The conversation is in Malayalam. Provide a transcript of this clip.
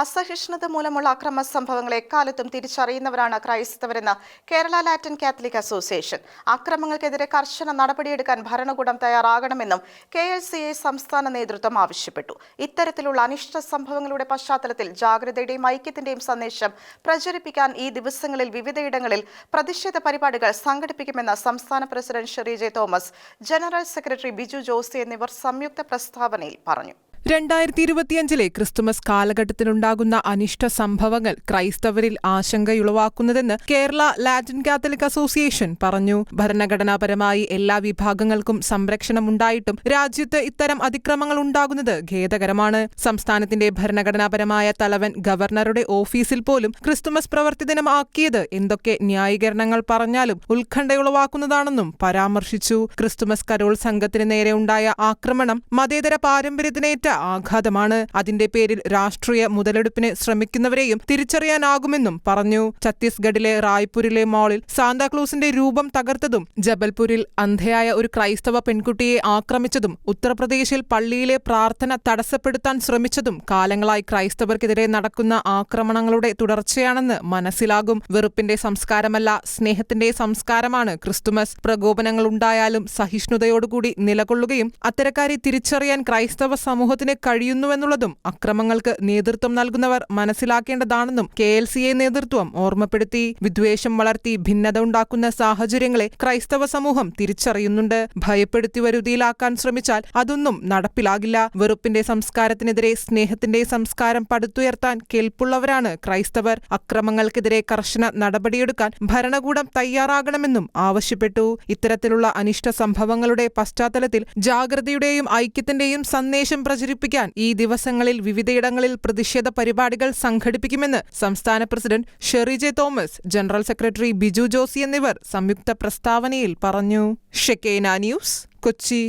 അസഹിഷ്ണുത മൂലമുള്ള അക്രമ സംഭവങ്ങൾ എക്കാലത്തും തിരിച്ചറിയുന്നവരാണ് ക്രൈസ്തവരെന്ന് കേരള ലാറ്റിൻ കാത്തലിക് അസോസിയേഷൻ. അക്രമങ്ങൾക്കെതിരെ കർശന നടപടിയെടുക്കാൻ ഭരണകൂടം തയ്യാറാകണമെന്നും കെ എൽ സി എ സംസ്ഥാന നേതൃത്വം ആവശ്യപ്പെട്ടു. ഇത്തരത്തിലുള്ള അനിഷ്ട സംഭവങ്ങളുടെ പശ്ചാത്തലത്തിൽ ജാഗ്രതയുടെയും ഐക്യത്തിന്റെയും സന്ദേശം പ്രചരിപ്പിക്കാൻ ഈ ദിവസങ്ങളിൽ വിവിധയിടങ്ങളിൽ പ്രതിഷേധ പരിപാടികൾ സംഘടിപ്പിക്കുമെന്ന് സംസ്ഥാന president Sherry J Thomas general secretary Biju Jose എന്നിവർ സംയുക്ത പ്രസ്താവനയിൽ പറഞ്ഞു. രണ്ടായിരത്തി ഇരുപത്തിയഞ്ചിലെ ക്രിസ്തുമസ് കാലഘട്ടത്തിലുണ്ടാകുന്ന അനിഷ്ട സംഭവങ്ങൾ ക്രൈസ്തവരിൽ ആശങ്കയുളവാക്കുന്നതെന്ന് കേരള ലാറ്റിൻ കാത്തലിക് അസോസിയേഷൻ പറഞ്ഞു. ഭരണഘടനാപരമായി എല്ലാ വിഭാഗങ്ങൾക്കും സംരക്ഷണമുണ്ടായിട്ടും രാജ്യത്ത് ഇത്തരം അതിക്രമങ്ങൾ ഉണ്ടാകുന്നത് ഖേദകരമാണ്. സംസ്ഥാനത്തിന്റെ ഭരണഘടനാപരമായ തലവൻ ഗവർണറുടെ ഓഫീസിൽ പോലും ക്രിസ്തുമസ് പ്രവൃത്തി ദിനം ആക്കിയത് എന്തൊക്കെ ന്യായീകരണങ്ങൾ പറഞ്ഞാലും ഉത്കണ്ഠയുളവാക്കുന്നതാണെന്നും പരാമർശിച്ചു. ക്രിസ്തുമസ് കരോൾ സംഘത്തിന് നേരെ ഉണ്ടായ ആക്രമണം മതേതര പാരമ്പര്യത്തിനേറ്റ ആഘാതമാണ്. അതിന്റെ പേരിൽ രാഷ്ട്രീയ മുതലെടുപ്പിന് ശ്രമിക്കുന്നവരെയും തിരിച്ചറിയാനാകുമെന്നും പറഞ്ഞു. ഛത്തീസ്ഗഡിലെ റായ്പൂരിലെ മാളിൽ സാന്താക്ലൂസിന്റെ രൂപം തകർത്തതും ജബൽപൂരിൽ അന്ധയായ ഒരു ക്രൈസ്തവ പെൺകുട്ടിയെ ആക്രമിച്ചതും ഉത്തർപ്രദേശിൽ പള്ളിയിലെ പ്രാർത്ഥന തടസ്സപ്പെടുത്താൻ ശ്രമിച്ചതും കാലങ്ങളായി ക്രൈസ്തവർക്കെതിരെ നടക്കുന്ന ആക്രമണങ്ങളുടെ തുടർച്ചയാണെന്ന് മനസ്സിലാകും. വെറുപ്പിന്റെ സംസ്കാരമല്ല സ്നേഹത്തിന്റെ സംസ്കാരമാണ് ക്രിസ്തുമസ്. പ്രകോപനങ്ങളുണ്ടായാലും സഹിഷ്ണുതയോടുകൂടി നിലകൊള്ളുകയും അത്തരക്കാരെ തിരിച്ചറിയാൻ ക്രൈസ്തവ സമൂഹത്തിന് കഴിയുന്നുവെന്നുള്ളതും അക്രമങ്ങൾക്ക് നേതൃത്വം നൽകുന്നവർ മനസ്സിലാക്കേണ്ടതാണെന്നും കെ എൽ സി എ നേതൃത്വം ഓർമ്മപ്പെടുത്തി. വിദ്വേഷം വളർത്തി ഭിന്നത ഉണ്ടാക്കുന്ന സാഹചര്യങ്ങളെ ക്രൈസ്തവ സമൂഹം തിരിച്ചറിയുന്നുണ്ട്. ഭയപ്പെടുത്തി വരുതിയിലാക്കാൻ ശ്രമിച്ചാൽ അതൊന്നും നടപ്പിലാകില്ല. വെറുപ്പിന്റെ സംസ്കാരത്തിനെതിരെ സ്നേഹത്തിന്റെ സംസ്കാരം പടുത്തുയർത്താൻ കേൾപ്പുള്ളവരാണ് ക്രൈസ്തവർ. അക്രമങ്ങൾക്കെതിരെ കർശന നടപടിയെടുക്കാൻ ഭരണകൂടം തയ്യാറാകണമെന്നും ആവശ്യപ്പെട്ടു. ഇത്തരത്തിലുള്ള അനിഷ്ട സംഭവങ്ങളുടെ പശ്ചാത്തലത്തിൽ ജാഗ്രതയുടെയും ഐക്യത്തിന്റെയും സന്ദേശം പ്രചരിപ്പിക്കാൻ ഈ ദിവസങ്ങളിൽ വിവിധയിടങ്ങളിൽ പ്രതിഷേധ പരിപാടികൾ സംഘടിപ്പിക്കുമെന്ന് സംസ്ഥാന president Sherry J Thomas general secretary Biju Josy എന്നിവർ സംയുക്ത പ്രസ്താവനയിൽ പറഞ്ഞു. ഷെക്കേന ന്യൂസ് കൊച്ചി.